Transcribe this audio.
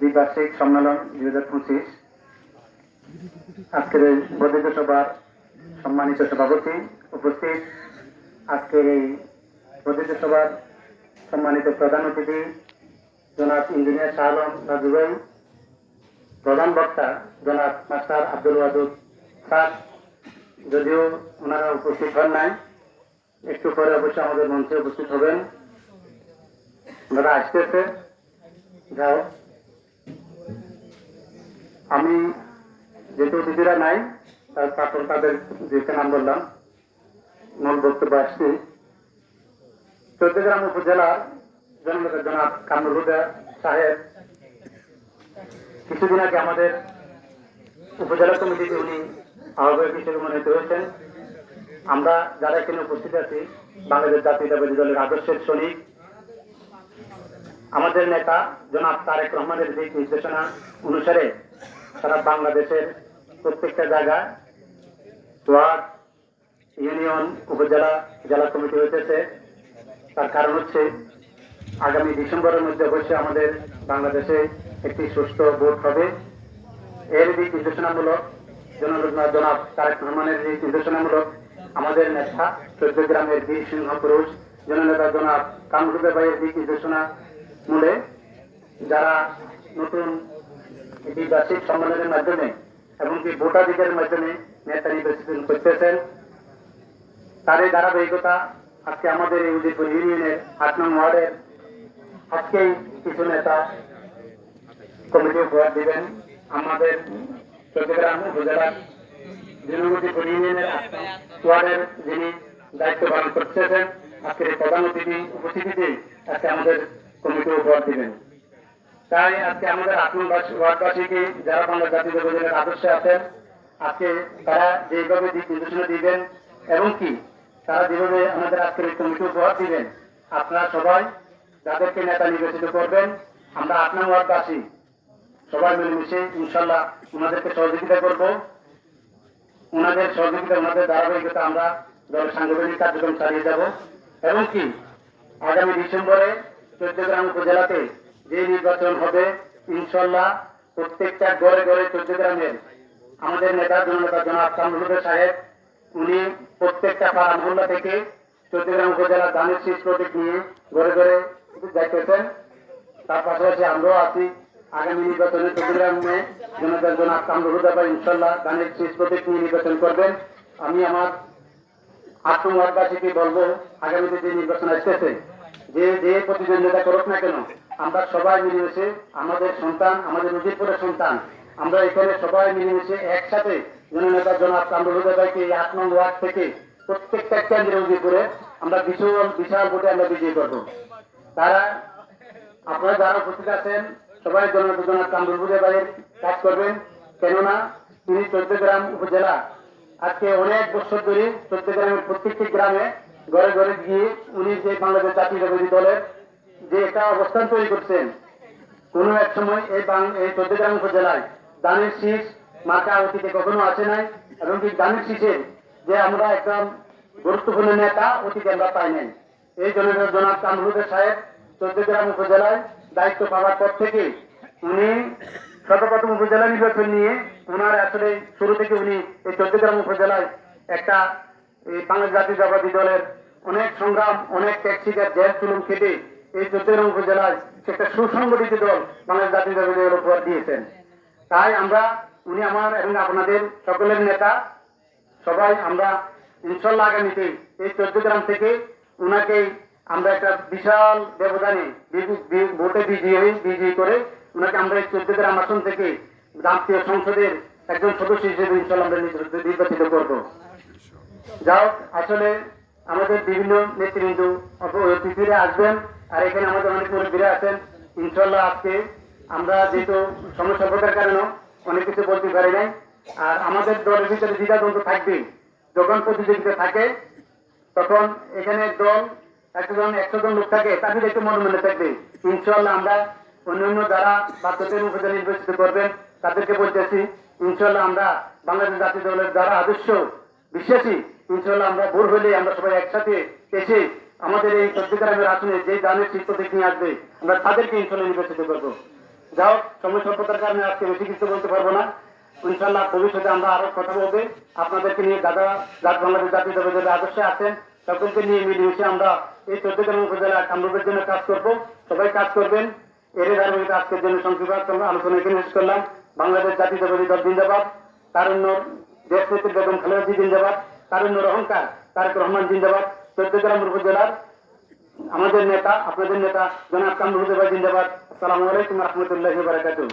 দ্বিবার্ষিক সম্মেলন দুই হাজার পঁচিশ। আজকের বর্ধিত সভার সম্মানিত সভাপতি উপস্থিত। আজকের এই বর্ধিত সভার সম্মানিত প্রধান অতিথি জনাব ইঞ্জিনিয়ার শাহ আলম রাজু প্রধান বক্তা জনাব মাস্টার আব্দুল ওয়াদুদ স্যার। যদিও ওনারা উপস্থিত হন নাই, একটু পরে অবশ্যই আমাদের মঞ্চে উপস্থিত হবেন। ওনারা আসতেছে। যাও। আমি যেহেতু দিদিরা নাই, তার তারপর তাদের যেটা নাম বললাম, মূল বক্তব্য আসছি। চৌদ্দগ্রাম উপজেলার জননেতা জনাব কামরুল হুদা সাহেব, কিছুদিন আগে আমাদের উপজেলা কমিটিতে উনি আহ্বায়ক হিসেবে মনোনীত হয়েছেন। আমরা যারা এখানে উপস্থিত আছি, বাংলাদেশ জাতীয়তাবাদী দলের আদর্শের শ্রমিক আমাদের নেতা জনাব তারেক রহমানের দিক নির্দেশনা অনুসারে সারা বাংলাদেশের প্রত্যেকটা জায়গায় ওয়ার্ড, ইউনিয়ন, উপজেলা, জেলা কমিটি হইতেছে। তার কারণ হচ্ছে, আগামী ডিসেম্বরের মধ্যে অবশ্যই আমাদের বাংলাদেশে একটি সুস্থ ভোট হবে। এর দিক নির্দেশনামূলক জনাব তারেক রহমানের দিক নির্দেশনামূলক আমাদের নেতা, চোদ্দ গ্রামের বীর সিংহ পুরুষ জননেতা জনাব কামরুবে ভাইয়ের দিক নির্দেশনা মূলে যারা নতুন এটি বার্ষিক সম্মেলনের মাধ্যমে এমনকি ভোটাধিকারের মাধ্যমে নেতা নির্বাচিত করতেছেন। এই ধারাবাহিকতা আজকে আমাদের এই উদয়পুর ইউনিয়নের আট নং ওয়ার্ডের আজকেই কিছু নেতা কমিটি উপহার দিবেন। আমাদের চট্টগ্রাম উপজেলার দীনমতিপুর ইউনিয়নের ওয়ার্ডের যিনি দায়িত্ব পালন করতেছেন, আজকের প্রধান অতিথি উপস্থিতিতে আজকে আমাদের কমিটি উপহার দিবেন। তাই আজকে আমাদের আত্মবাস ওয়ার্ডবাসীকে যারা বাংলা জাতীয় উপজেলার আদর্শে আছেন, আজকে তারা যেভাবে দিক নির্দেশনা দিবেন এবং কি তারা যেভাবে আমাদের আজকের এই কমিটি উপহার দিবেন, আপনারা সবাই যাদেরকে নেতা নির্বাচিত করবেন, আমরা আপনার ওয়ার্ডবাসী সবাই মিলেমিশে ইনশাল্লাহ ওনাদেরকে সহযোগিতা করব। ওনাদের সহযোগিতা, ওনাদের ধারাবাহিকতা আমরা দলের সাংগঠনিক কার্যক্রম চালিয়ে যাব। এবং কি, আগামী ডিসেম্বরে চৌদ্দগ্রাম উপজেলাতে যে নির্বাচন হবে ইনশাল্লাহ প্রত্যেকটা ঘরে ঘরে চৌদ্দগ্রামের আমাদের নেতা জননেতা জনাব কামরুল সাহেব, উনি প্রত্যেকটা পাড়া মহল্লা থেকে চৌদ্দগ্রাম উপজেলা দানের শীষ প্রতীক নিয়ে ঘরে ঘরে যাইতেছেন তার পাশাপাশি আমরাও আছি। আগামী নির্বাচনে চৌদ্দগ্রামে জনতা জনাব কামরুল বা ইনশাল্লাহ দানের শীষ প্রতীক নিয়ে নির্বাচন করবেন। আমি আমার আত্মওয়াদবাসীকে বলব, আগামীতে যে নির্বাচন আসতেছে, যে যে প্রতিদ্বন্দ্বিতা করুক না কেন আমরা সবাই মিলেমিশে আমাদের সন্তান, আমাদের নজিরপুরের সন্তান, আমরা এখানে সবাই মিলেমিশে একসাথে জননেতা জনাব কামরুল ভাইকে এই আট নং ওয়ার্ড থেকে প্রত্যেকটা কেন্দ্রে নজিরপুরে আমরা বিশাল বিশাল ভোটে আমরা বিজয়ী করব। তারা, আপনারা যারা উপস্থিত আছেন, সবাই জননেতা জনাব কামরুল ভাইয়ের কাজ করবেন। কেননা তিনি চৌদ্দগ্রাম উপজেলা। আজকে অনেক বছর ধরে চট্টগ্রামের প্রত্যেকটি গ্রামে ঘরে ঘরে গিয়ে উনি যে বাংলাদেশ জাতীয়তাবাদী দলের যে একটা অবস্থান তৈরি করছেন, কোন এক সময় এই এই উপজেলায় দানের শীষ মার্কা অতীতে কখনো আসে নাই, এবং কি দানের শীষের যে আমরা একদম গুরুত্বপূর্ণ নেতা, অতীতে আমরা পাই নাই। এই জন্য জনাব কামরুদের সাহেব চট্টগ্রাম উপজেলায় দায়িত্ব পাওয়ার পর থেকে উনি সর্বপ্রথম উপজেলা নির্বাচন নিয়ে ওনার আসলে শুরু থেকে উনি এই চট্টগ্রাম উপজেলায় একটা এই বাংলাদেশ জাতীয়তাবাদী দলের অনেক সংগ্রাম, অনেক ট্যাক্সিকার জেল চুলুম খেটে এই চট্টগ্রাম উপজেলায় একটা সুসংগঠিত দল বাংলাদেশ জাতীয়তাবাদী দল উপহার দিয়েছেন। তাই আমরা, উনি আমার এবং আপনাদের সকলের নেতা, সবাই আমরা ইনশাল্লাহ আগামীতে এই চট্টগ্রাম থেকে উনাকে আমরা একটা বিশাল ব্যবধানে ভোটে বিজয়ী বিজয়ী করে উনাকে আমরা এই চট্টগ্রাম আসন থেকে জাতীয় সংসদের একজন সদস্য হিসেবে ইনশাল্লাহ আমরা নির্বাচিত- করব। যাও আসলে আমাদের বিভিন্ন নেতৃবৃন্দ অতিথিরা আসবেন। আর এখানে আমাদের অনেক মুরব্বীরা আছেন। ইনশাল্লাহ আজকে আমরা যেহেতু সমস্যার কারণে অনেক কিছু বলতে পারি নাই, আর আমাদের দলের ভিতরে দ্বিধাদ্বন্দ্ব থাকবে যখন প্রতিযোগিতা থাকে, তখন এখানে দল একজন একশো জন লোক থাকে, তাদের একটু মনে মনে থাকবে। ইনশাল্লাহ আমরা অন্যান্য যারা বাধ্যতের উপজেলা নির্বাচিত করবেন, তাদেরকে বলতেছি ইনশাল্লাহ আমরা বাংলাদেশ জাতীয় দলের যারা আদর্শ, বিশ্বাসী ইনশাল্লাহ আমরা ভোর হলে আমরা সবাই একসাথে এসে আমাদের এই চট্টগ্রামের আসনে যে দানের শিল্প নিয়ে আসবে, আমরা তাদেরকে ইনশাল্লাহ নির্বাচিত করব। যাও সময় স্বল্পতার কারণে আজকে বেশি কিছু বলতে পারব না। ইনশাল্লাহ ভবিষ্যতে আমরা আরও কথা বলবে। আপনাদেরকে নিয়ে দাদা, জাত বাংলাদেশ জাতীয় দলের আদর্শে আছেন, সকলকে নিয়ে মিলেমিশে আমরা এই চোদ্দগ্রাম উপজেলা কামরূপের জন্য কাজ করব। সবাই কাজ করবেন। এর ধারাবাহিকতা আজকের জন্য সংক্ষিপ্ত আলোচনা এখানে শেষ করলাম। বাংলাদেশ জাতীয় দল জিন্দাবাদ। তারুণ্য দেশ নেত্রী বেগম খালেদা জিন্দাবাদ। তারুণ্যর অহংকার তারেক রহমান জিন্দাবাদ। চোদ্দগ্রাম উপজেলার আমাদের নেতা আপনাদের নেতা জনাব কামরুল জিন্দাবাদ। আসসালামু আলাইকুম রহমতুল্লাহ বারাকাতুহ।